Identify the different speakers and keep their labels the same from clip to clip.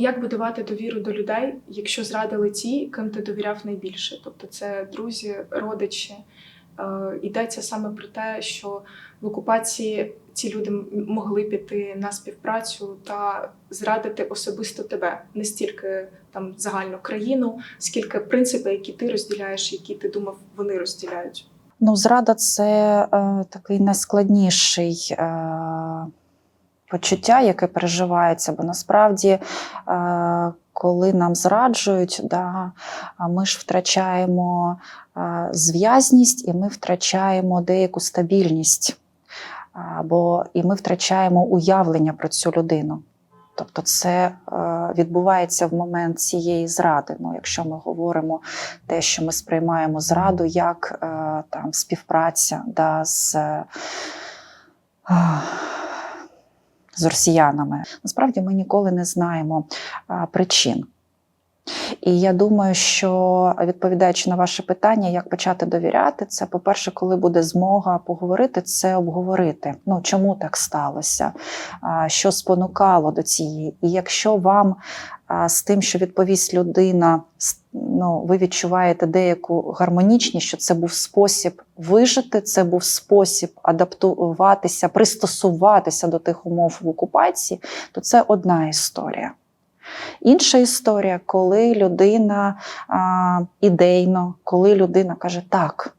Speaker 1: Як будувати довіру до людей, якщо зрадили ті, ким ти довіряв найбільше? Тобто це друзі, родичі. Е, Йдеться саме про те, що в окупації ці люди могли піти на співпрацю та зрадити особисто тебе, не стільки там загальну країну, скільки принципи, які ти розділяєш, які ти думав, вони розділяють.
Speaker 2: Ну, зрада це е, такий найскладніший е, почуття, яке переживається, бо насправді, е, коли нам зраджують, да, ми ж втрачаємо е, зв'язність і ми втрачаємо деяку стабільність, або і ми втрачаємо уявлення про цю людину. Тобто це е, відбувається в момент цієї зради. Ну, якщо ми говоримо те, що ми сприймаємо зраду як там співпраця да, з, з росіянами. Насправді ми ніколи не знаємо причин. І я думаю, що відповідаючи на ваше питання, як почати довіряти, це, по-перше, коли буде змога поговорити, це обговорити. Ну чому так сталося, що спонукало до цієї. І якщо вам з тим, що відповість людина, ну, ви відчуваєте деяку гармонічність, що це був спосіб вижити, це був спосіб адаптуватися, пристосуватися до тих умов в окупації, то це одна історія. Інша історія, коли людина а, ідейно, коли людина каже, так,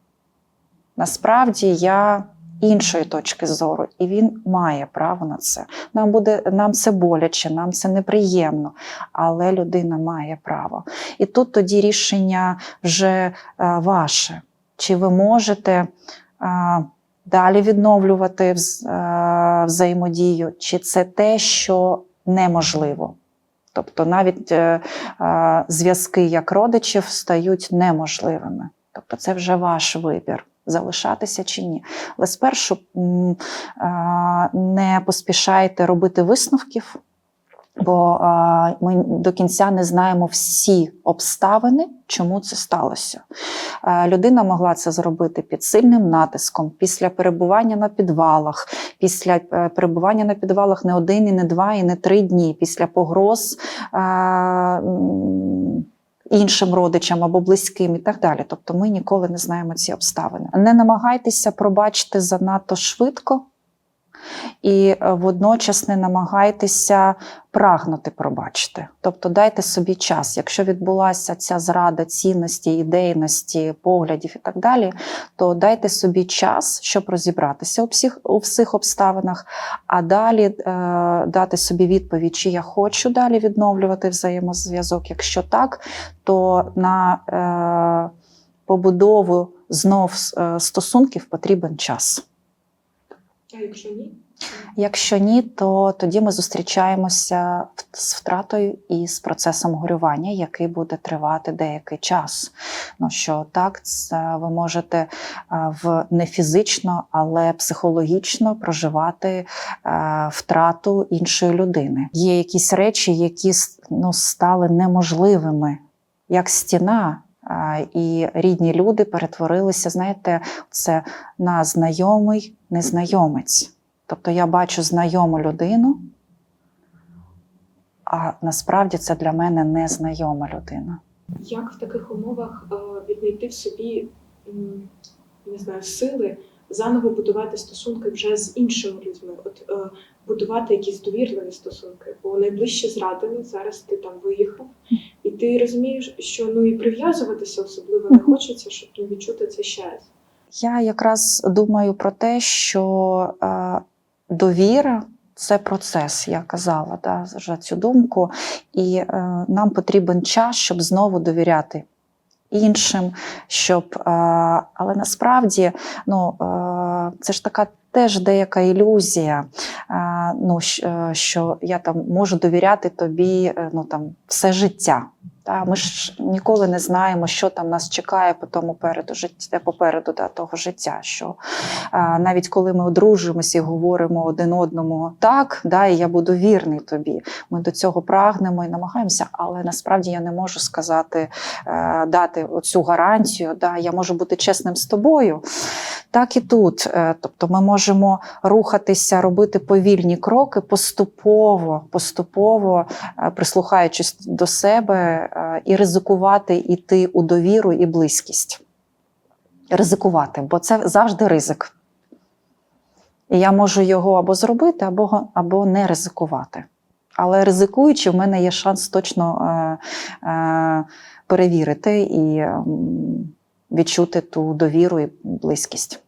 Speaker 2: насправді я іншої точки зору, і він має право на це. Нам буде нам це боляче, нам це неприємно, але людина має право. І тут тоді рішення вже а, ваше. Чи ви можете а, далі відновлювати вз- взаємодію, чи це те, що неможливо? Тобто навіть е, е, зв'язки як родичів стають неможливими. Тобто це вже ваш вибір. Залишатися чи ні. Але спершу не поспішайте робити висновків, бо ми до кінця не знаємо всі обставини, чому це сталося. Людина могла це зробити під сильним натиском, після перебування на підвалах, після е, перебування на підвалах не один, і не два, і не три дні, після погроз іншим родичам або близьким і так далі. Тобто ми ніколи не знаємо ці обставини. Не намагайтеся пробачити занадто швидко. І е, водночас не намагайтеся прагнути пробачити. Тобто дайте собі час. Якщо відбулася ця зрада цінності, ідейності, поглядів і так далі, то дайте собі час, щоб розібратися у всіх, у всіх обставинах, а далі е, дати собі відповідь, чи я хочу далі відновлювати взаємозв'язок. Якщо так, то на е, побудову знов е, стосунків потрібен час.
Speaker 1: Якщо ні?
Speaker 2: Якщо ні, то тоді ми зустрічаємося з втратою і з процесом горювання, який буде тривати деякий час. Ну що так, це ви можете е, в не фізично, але психологічно проживати е, втрату іншої людини. Є якісь речі, які ну, стали неможливими, як стіна. І рідні люди перетворилися, знаєте, це на знайомий незнайомець. Тобто я бачу знайому людину, а насправді це для мене незнайома людина.
Speaker 1: Як в таких умовах е, віднайти в собі не знаю, сили заново будувати стосунки вже з іншими людьми? От е, будувати якісь довірливі стосунки, бо найближче зрадили, зараз ти там виїхав, і ти розумієш, що ну і прив'язуватися особливо не хочеться, щоб ну, відчути це раз.
Speaker 2: Я якраз думаю про те, що е, довіра це процес, я казала да, вже цю думку, і е, нам потрібен час, щоб знову довіряти іншим, щоб, е, але насправді ну, е, це ж така. Теж деяка ілюзія, е, ну, е, що я там можу довіряти тобі е, ну, там, все життя. Та, ми ж ніколи не знаємо, що там нас чекає по тому переду життя, попереду да, того життя. Що а, навіть коли ми одружуємося і говоримо один одному так, да, і я буду вірний тобі. Ми до цього прагнемо і намагаємося, але насправді я не можу сказати, е, дати оцю гарантію. Да, я можу бути чесним з тобою. Так і тут. Е, Тобто ми можемо рухатися, робити повільні кроки поступово, поступово е, прислухаючись до себе е, і ризикувати йти у довіру і близькість. Ризикувати, бо це завжди ризик. І я можу його або зробити, або, або не ризикувати. Але ризикуючи, в мене є шанс точно е, е, перевірити і відчути ту довіру і близькість.